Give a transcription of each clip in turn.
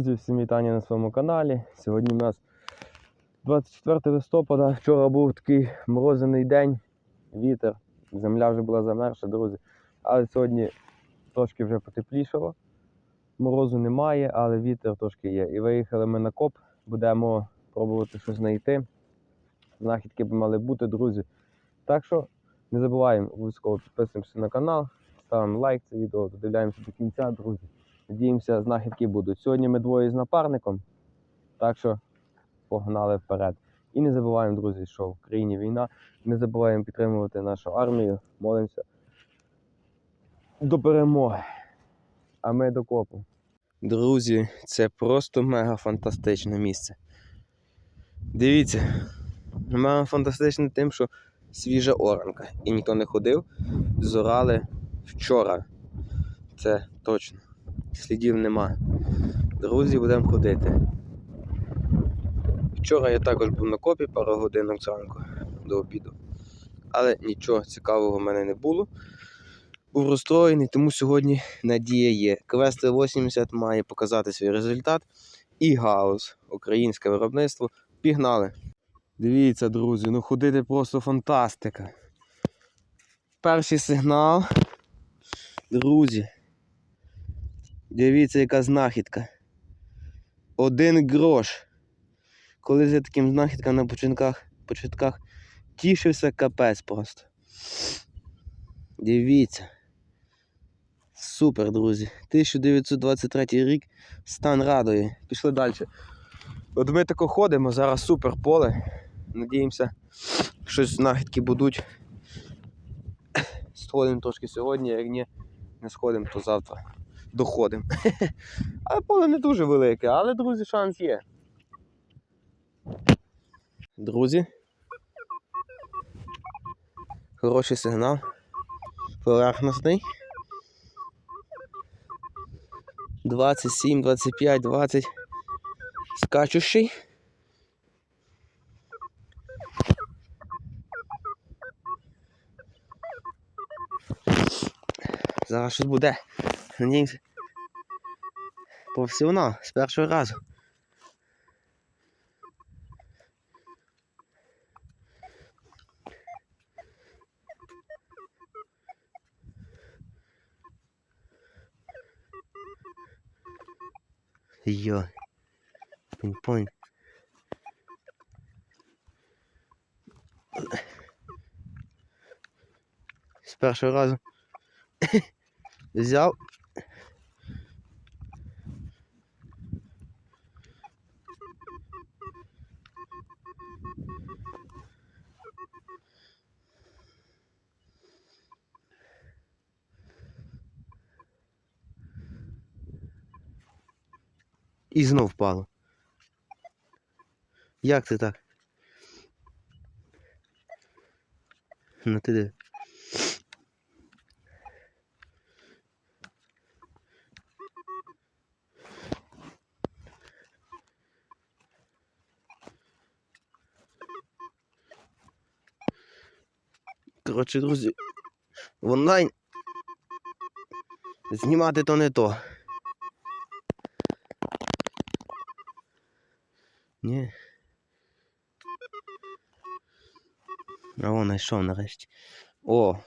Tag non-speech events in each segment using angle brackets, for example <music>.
Друзі, всім вітання на своєму каналі. Сьогодні у нас 24 листопада. Вчора був такий морозяний день, вітер, земля вже була замерзша, друзі. Але сьогодні трошки вже потеплішало. Морозу немає, але вітер трошки є. І виїхали ми на коп, будемо пробувати щось знайти. Знахідки б мали бути, друзі. Так що не забуваємо обов'язково підписуємося на канал, ставимо лайк це відео, додивляємося до кінця, друзі. Надіємося, знахідки будуть. Сьогодні ми двоє з напарником, так що погнали вперед. І не забуваємо, друзі, що в країні війна. Не забуваємо підтримувати нашу армію, молимося до перемоги. А ми до копу. Друзі, це просто мега фантастичне місце. Дивіться, мега фантастичне тим, що свіжа оранка. І ніхто не ходив, зорали вчора. Це точно слідів нема. Друзі, будемо ходити. Вчора я також був на копі пару годинок зранку до обіду. Але нічого цікавого в мене не було. Був розстроєний, тому сьогодні надія є. Квест 80 має показати свій результат. І гаус, українське виробництво. Пігнали. Дивіться, друзі, ну ходити просто фантастика. Перший сигнал. Друзі. Дивіться, яка знахідка. Один грош. Колись я таким знахідкам на початках, початках тішився капець просто. Дивіться. Супер, друзі. 1923 рік стан радує. Пішли далі. От ми тако ходимо, зараз супер поле. Надіємося, щось знахідки будуть. Сходимо трошки сьогодні, як ні, не сходимо, то завтра доходимо. <laughs> Але поле не дуже велике, але, друзі, шанс є. Друзі. Хороший сигнал. Поверхностний. 27, 25, 20. Скачущий. Зараз щось буде. Надіємося. Професіонал з першого разу. Йо. Пінг-понг. З першого разу. <coughs> Взяв. І знов впало. Як це так? Ну ти де? Коротше, друзі, в онлайн знімати то не то. Знайшов нарешті. О!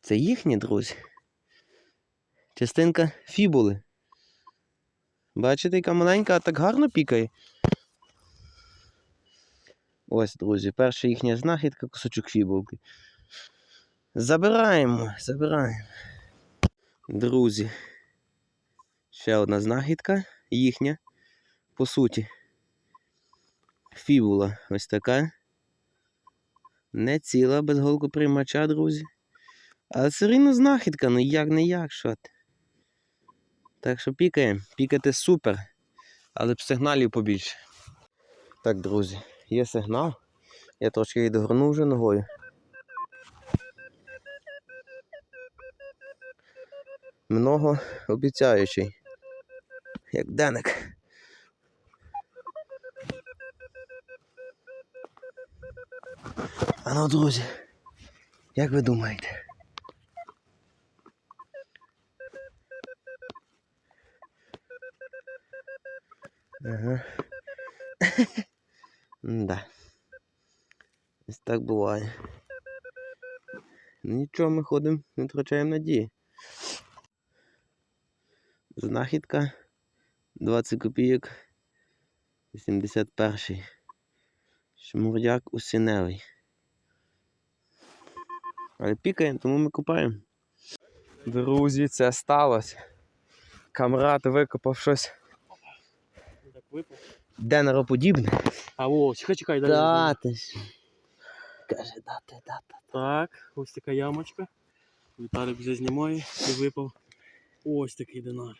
Це їхні, друзі. Частинка фібули. Бачите, яка маленька, а так гарно пікає. Ось, друзі, перша їхня знахідка, кусочок фібулки. Забираємо, забираємо. Друзі. Ще одна знахідка їхня по суті. Фібула ось така. Не ціла без голкоприймача, друзі. Але все рівно знахідка, ну як не як, що ти. Так що пікаємо. Пікати супер. Але б сигналів побільше. Так, друзі, є сигнал. Я трошки відгорнув вже ногою. Много обіцяючий. Як деник. А ну, друзі, як ви думаєте? Ага. <laughs> Да. Ось так буває. Ну, Нічого, ми ходимо, не втрачаємо надії. Знахідка 20 копійок 81. Шмурдяк усіневий. Але пікаємо, тому ми купаємо. Друзі, це сталося. Камрад викопав щось денероподібне. А о, чекай, чекай, далі. Да, ти ж. Каже, дати, дати. Так, ось така ямочка. Віталік вже знімає і випав. Ось такий динар.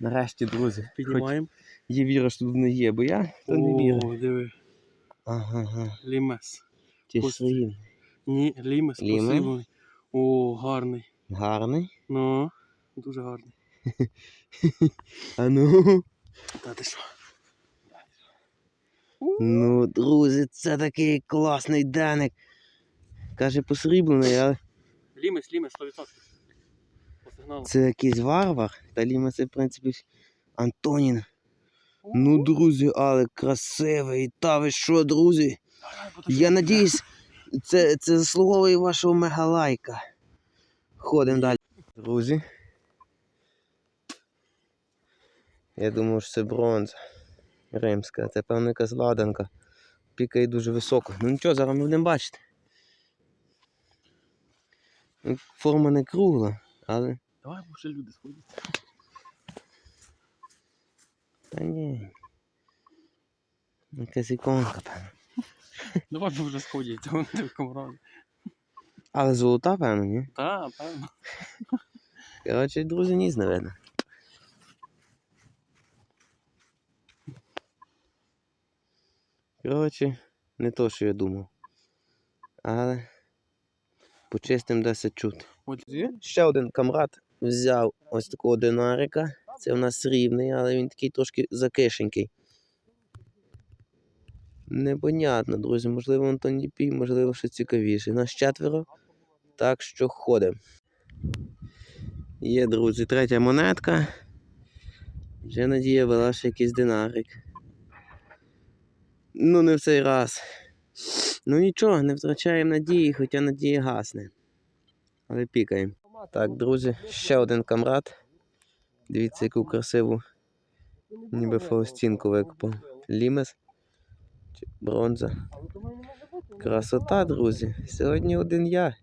Нарешті, друзі. Піднімаємо. є віра, що тут не є, бо я то не вірю. О, диви, Ага, ага. лімес. Ті ж свої. Ні, лімес Лімес? посилений. О, гарний. Гарний. Ну, дуже гарний. <laughs> А ну. Та ти що? Ну, друзі, це такий класний деник. Каже, посріблений, але Лімес, лімес, 100%. По сигналу. це якийсь варвар. Та ліма це, в принципі, Антонін. Ну, друзі, але красивий. Та ви що, друзі? Давай. Я надіюсь, це, це заслуговує вашого мегалайка. Ходимо далі. Друзі. Я думаю, що це бронза римська. Це певно якась ладанка. Пікає дуже високо. Ну нічого, зараз ми будемо бачити. Ну, Форма не кругла, але. Давай, бо ще люди сходять. Та ні. Якась іконка, певно. <laughs> Давай, бо вже сходять. В камраді. Але золота, певно, ні? Та, певно. Коротше, друзі, ніс не видно. Коротше, не то, що я думав. Але почистим десять чути. Ще один камрад взяв ось такого динарика. Це у нас срібний, але він такий трошки закишенький. Непонятно, друзі. Можливо, Антон Діпій, можливо, що цікавіше. Нас четверо. Так що ходимо. Є, друзі, третя монетка. Вже надія вела ще якийсь динарик. Ну, не в цей раз. Ну нічого, не втрачаємо надії, хоча надія гасне. Але пікаємо. Так, друзі, ще один камрад. Дивіться, яку красиву ніби фаустінку викопав. Лімес. Бронза. Красота, друзі. Сьогодні один я.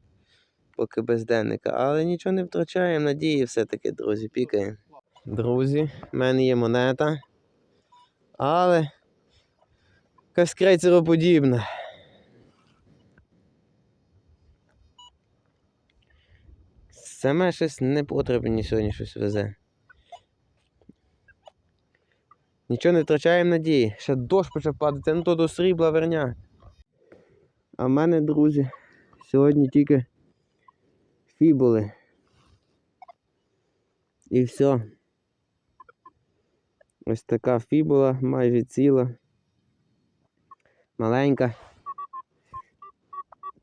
Поки без денника. Але нічого не втрачаємо, надії все-таки, друзі, пікаємо. Друзі, в мене є монета. Але якась крейцероподібна. Саме щось не потрібно сьогодні щось везе. Нічого не втрачаємо надії. Ще дощ почав падати, ну то до срібла верня. А в мене, друзі, сьогодні тільки фібули. І все. Ось така фібула, майже ціла. Маленька.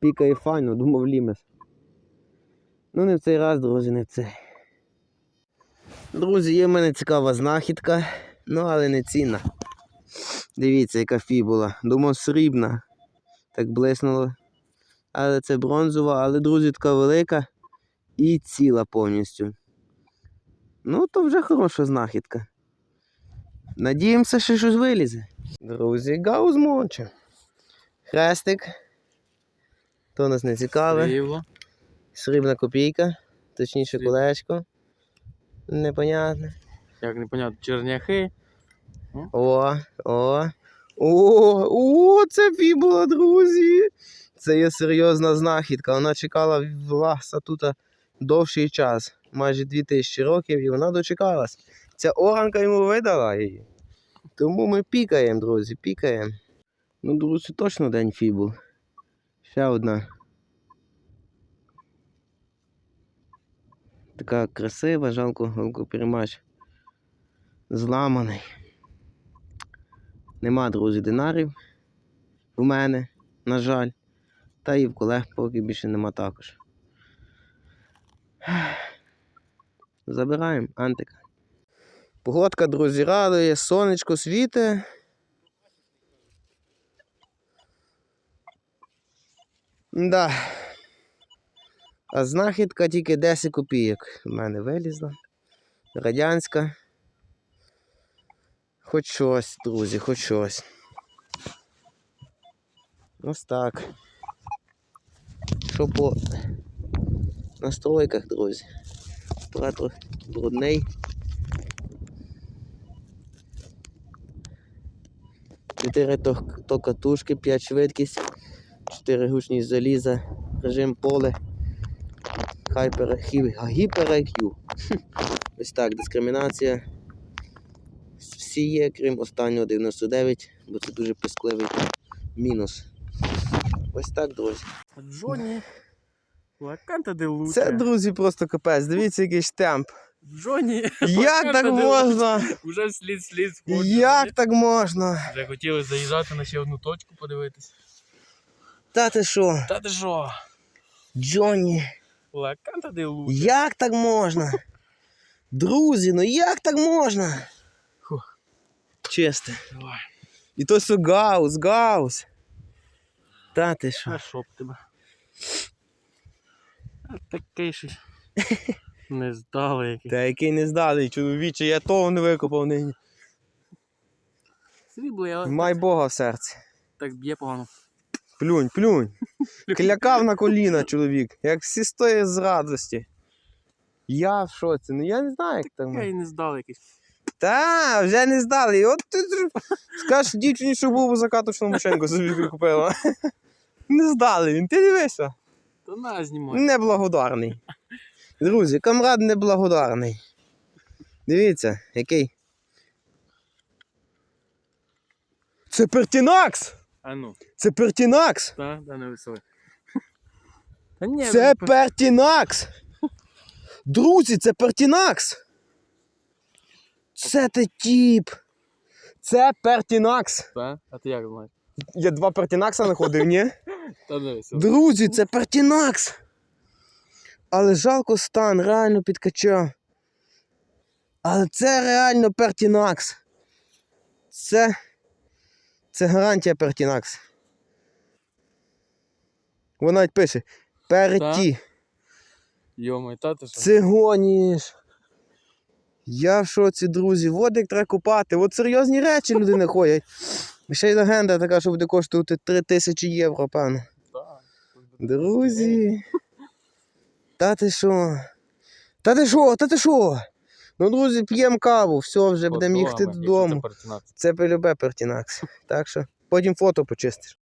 Пікає файно, думав лімес. Ну, не в цей раз, друзі, не в цей. Друзі, є в мене цікава знахідка, ну але не цінна. Дивіться, яка фібула. Думав, срібна. Так блиснуло. Але це бронзова, але, друзі, така велика і ціла повністю. Ну, то вже хороша знахідка. Надіємося, що щось вилізе. Друзі, гаuz моче. Хрестик. То нас не цікаве. Срібна копійка, точніше колечко. Непонятне. Як непонятно, черняхи. О, о. О, о, це фібула, друзі. Це є серйозна знахідка. Вона чекала власа тут довший час, майже 2000 років, і вона дочекалась. Ця оранка йому видала її. Тому ми пікаємо, друзі, пікаємо. Ну, друзі, точно день фібул. Ще одна. Така красива, жалко, голкоперемач зламаний. Нема, друзі, динарів у мене, на жаль. Та і в колег поки більше нема також. <sighs> Забираємо антика. Погодка, друзі, радує, сонечко світе. Да. А знахідка тільки 10 копійок. У мене вилізла. Радянська. Хоч щось, друзі, хоч щось. Ось так. Що по настройках, друзі? Оператор брудний. Чотири то катушки, 5 швидкість, 4 гучність заліза, режим поле, хайпер, гіпер IQ. <laughs> Ось так, дискримінація. Всі є, крім останнього 99, бо це дуже пискливий мінус. Ось так, друзі. Джонні. Лаканта де лучше. Це, друзі, просто капець. Дивіться, який штемп. Джонні. Як так можна? Уже вслід слід сходить. Як так можна? Вже хотіли заїжджати на ще одну точку подивитись. Та ти що? Та ти що? Джонні, Лаканта де лучше. як так можна? Друзі, ну як так можна? Чисте. Давай. І то все гаус, гаус. Та ти що? А що б тебе? А такий щось. <laughs> Не здали який. Та який не здалий, чоловіче, я того не викопав нині. Срібло я Май Бога в серці. так б'є погано. Плюнь, плюнь. <laughs> Клякав на коліна чоловік, як всі стоїть з радості. Я в шоці, ну я не знаю, як так. Я і не здали якийсь. Та, вже не здали. І От ти скажеш дівчині, що був закаточну машинку собі купила. <laughs> Не здали він, ти дивися. То на знімай. Неблагодарний. Друзі, камрад неблагодарний. Дивіться, який. Це Пертінакс! А ну, Це Пертінакс! та, да, не веселий. Та ні, Це ну, Пертінакс! Друзі, це Пертінакс! Це те тіп! Це Пертінакс! Та? А ти як знаєш? Я два Пертінакса знаходив, ні? <laughs> Та не. Друзі, це Пертінакс! Але жалко стан, реально підкачав. Але це реально Пертінакс. Це. Це гарантія Пертінакс. Вона навіть пише. Перті. Йомай, та ти що? Це гоніш. Я в шоці, друзі. Водик треба купати. От серйозні речі люди не ходять. Ще й легенда така, що буде коштувати 3 тисячі євро, певно. Друзі. Та ти що? Та ти що? Та ти що? Ну, друзі, п'ємо каву, все, вже будемо їхати додому. Це полюбе Пертінакс. Так що потім фото почистиш.